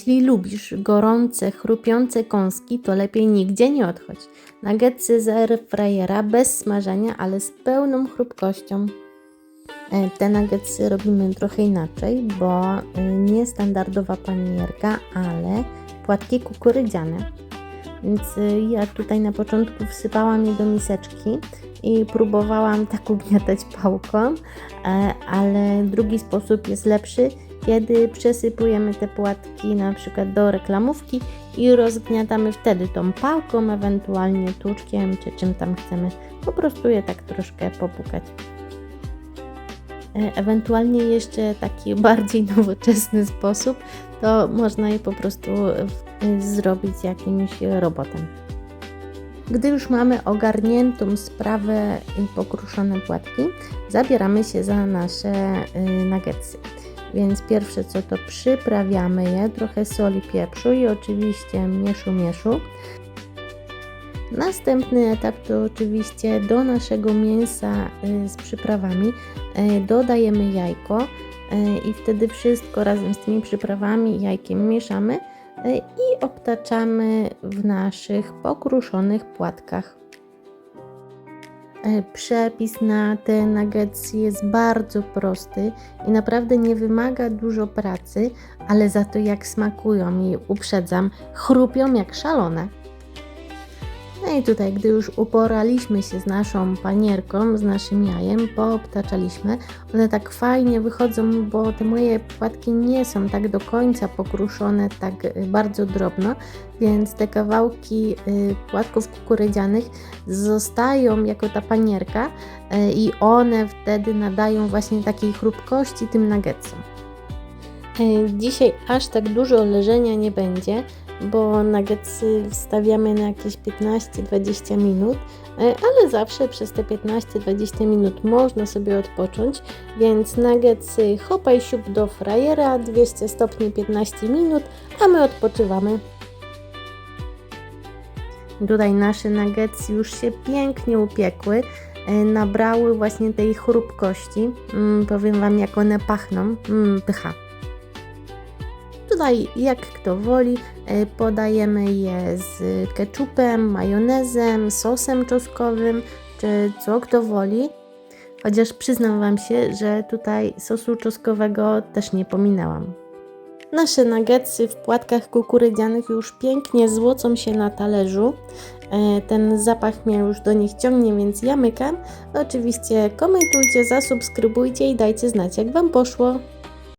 Jeśli lubisz gorące, chrupiące kąski, to lepiej nigdzie nie odchodź. Nuggetsy z airfryera bez smażenia, ale z pełną chrupkością. E, Te nuggetsy robimy trochę inaczej, bo e, nie standardowa panierka, ale płatki kukurydziane. Więc e, ja tutaj na początku wsypałam je do miseczki i próbowałam tak ugniatać pałką, ale drugi sposób jest lepszy, kiedy przesypujemy te płatki na przykład do reklamówki i rozgniatamy wtedy tą pałką, ewentualnie tłuczkiem czy czym tam chcemy. Po prostu je tak troszkę popukać. E, Ewentualnie jeszcze taki bardziej nowoczesny sposób, to można je po prostu zrobić jakimś robotem. Gdy już mamy ogarniętą sprawę pokruszone płatki, zabieramy się za nasze y, nuggetsy. Więc pierwsze co to przyprawiamy je, trochę soli, pieprzu i oczywiście mieszu, mieszu. Następny etap to oczywiście do naszego mięsa y, z przyprawami y, dodajemy jajko y, i wtedy wszystko razem z tymi przyprawami i jajkiem mieszamy i obtaczamy w naszych pokruszonych płatkach. E, Przepis na te nuggetsy jest bardzo prosty i naprawdę nie wymaga dużo pracy, ale za to jak smakują i uprzedzam, chrupią jak szalone. No i tutaj, gdy już uporaliśmy się z naszą panierką, z naszym jajem, poobtaczaliśmy, one tak fajnie wychodzą, bo te moje płatki nie są tak do końca pokruszone tak y, bardzo drobno, więc te kawałki y, płatków kukurydzianych zostają jako ta panierka y, i one wtedy nadają właśnie takiej chrupkości tym nuggetsom. Dzisiaj aż tak dużo leżenia nie będzie, bo nuggetsy wstawiamy na jakieś 15-20 minut, y, ale zawsze przez te 15-20 minut można sobie odpocząć, więc nuggetsy hopaj siup do frajera, 200 stopni 15 minut, a my odpoczywamy. Tutaj nasze nuggetsy już się pięknie upiekły, e, nabrały właśnie tej chrupkości. Mm, powiem Wam, jak one pachną. Mm, pycha. Tutaj, jak kto woli, e, podajemy je z ketchupem, majonezem, sosem czosnkowym, czy co kto woli. Chociaż przyznam Wam się, że tutaj sosu czosnkowego też nie pominęłam. Nasze nuggetsy w płatkach kukurydzianych już pięknie złocą się na talerzu. E, Ten zapach mnie już do nich ciągnie, więc ja mykam. Oczywiście komentujcie, zasubskrybujcie i dajcie znać, jak Wam poszło.